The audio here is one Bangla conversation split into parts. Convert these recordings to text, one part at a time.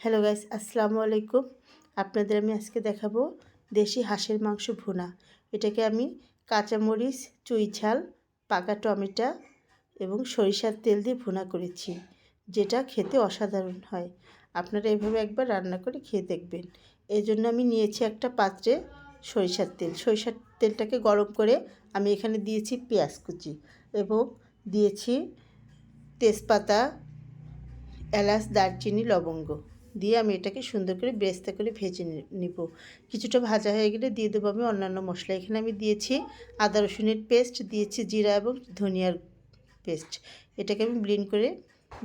হ্যালো গাইস আসসালামু আলাইকুম আপনাদের আমি আজকে দেখাবো দেশি হাঁসের মাংস ভুনা। এটাকে আমি কাঁচামরিচ, চুই ঝাল, পাকা টমেটো এবং সরিষার তেল দিয়ে ভুনা করেছি, যেটা খেতে অসাধারণ হয়। আপনারা এভাবে একবার রান্না করে খেয়ে দেখবেন। এই জন্য আমি নিয়েছি একটা পাত্রে সরিষার তেল। সরিষার তেলটাকে গরম করে আমি এখানে দিয়েছি পেঁয়াজ কুচি এবং দিয়েছি তেজপাতা, এলাচ, দারচিনি, লবঙ্গ। দিয়ে আমি এটাকে সুন্দর করে বেস্তা করে ভেজে নিব। কিছুটা ভাজা হয়ে গেলে দিয়ে দেবো আমি অন্যান্য মশলা। এখানে আমি দিয়েছি আদা রসুনের পেস্ট, দিয়েছি জিরা এবং ধনিয়ার পেস্ট। এটাকে আমি ব্লিন্ড করে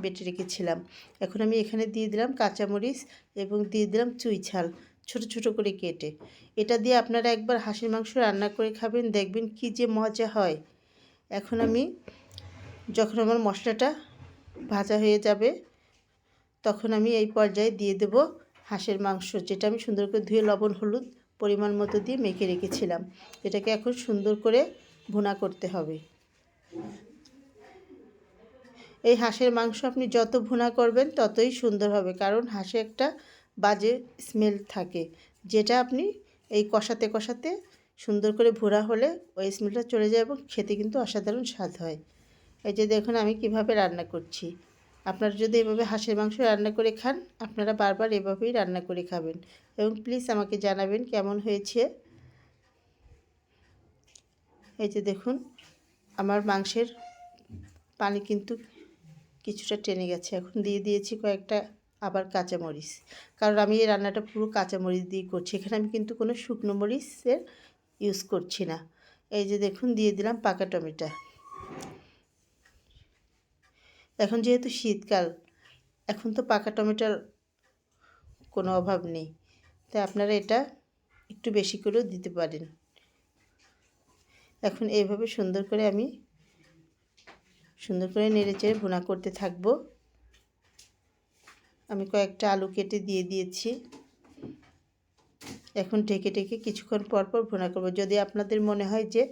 বেটে রেখেছিলাম। এখন আমি এখানে দিয়ে দিলাম কাঁচামরিচ এবং দিয়ে দিলাম চুই ছাল ছোট ছোট করে কেটে। এটা দিয়ে আপনারা একবার হাঁসের মাংস রান্না করে খাবেন, দেখবেন কি যে মজা হয়। এখন আমি যখন আমার মশলাটা ভাজা হয়ে যাবে তখন আমি এই পর্যায়ে দিয়ে দেব হাঁসের মাংস, যেটা আমি সুন্দর করে ধুয়ে লবণ, হলুদ পরিমাণ মতো দিয়ে মেখে রেখেছিলাম। এটাকে এখন সুন্দর করে ভুনা করতে হবে। এই হাঁসের মাংস আপনি যত ভুনা করবেন ততই সুন্দর হবে, কারণ হাঁসে একটা বাজে স্মেল থাকে, যেটা আপনি এই কষাতে কষাতে সুন্দর করে ভুনা হলে ওই স্মেলটা চলে যায় এবং খেতে কিন্তু অসাধারণ স্বাদ হয়। এই যে দেখুন আমি কীভাবে রান্না করছি। আপনারা যদি এভাবে হাঁসের মাংস রান্না করে খান, আপনারা বারবার এভাবেই রান্না করে খাবেন। এবং প্লিজ আমাকে জানাবেন কেমন হয়েছে। এই যে দেখুন, আমার মাংসের পানি কিন্তু কিছুটা টেনে গেছে। এখন দিয়ে দিয়েছি কয়েকটা আবার কাঁচামরিচ। কারণ আমি এই রান্নাটা পুরো কাঁচামরিচ দিয়ে করছি। এখানে আমি কিন্তু কোনো শুকনো মরিচের ইউজ করছি না। এই যে দেখুন, দিয়ে দিলাম পাকা টমেটো। এখন যেহেতু শীতকাল, এখন তো পাকা টমেটোর কোনো অভাব নেই। তাই আপনারা এটা একটু বেশি করেও দিতে পারেন। এখন এইভাবে সুন্দর করে আমি সুন্দর করে নেড়ে চেড়ে ভুনা করতে থাকব। আমি কয়েকটা আলু কেটে দিয়ে দিয়েছি। এখন ঢেকে ঢেকে কিছুক্ষণ পর পর ভুনা করব। যদি আপনাদের মনে হয় যে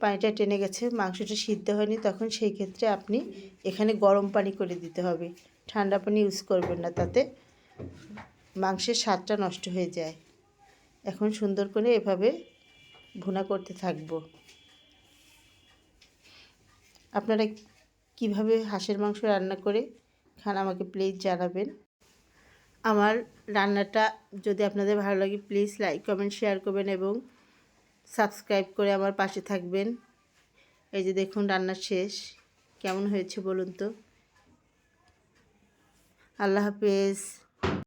পানিটা টেনে গেছে, মাংসটা সিদ্ধ হয়নি, তখন সেই ক্ষেত্রে আপনি এখানে গরম পানি করে দিতে হবে। ঠান্ডা পানি ইউজ করবেন না, তাতে মাংসের স্বাদটা নষ্ট হয়ে যায়। এখন সুন্দর করে এভাবে ভুনা করতে থাকব। আপনারা কীভাবে হাঁসের মাংস রান্না করে খান আমাকে প্লিজ জানাবেন। আমার রান্নাটা যদি আপনাদের ভালো লাগে প্লিজ লাইক কমেন্ট শেয়ার করবেন এবং সাবস্ক্রাইব করে আমার পাশে থাকবেন। এই যে দেখুন রান্না শেষ। কেমন হয়েছে বলুন তো? আল্লাহ হাফেজ।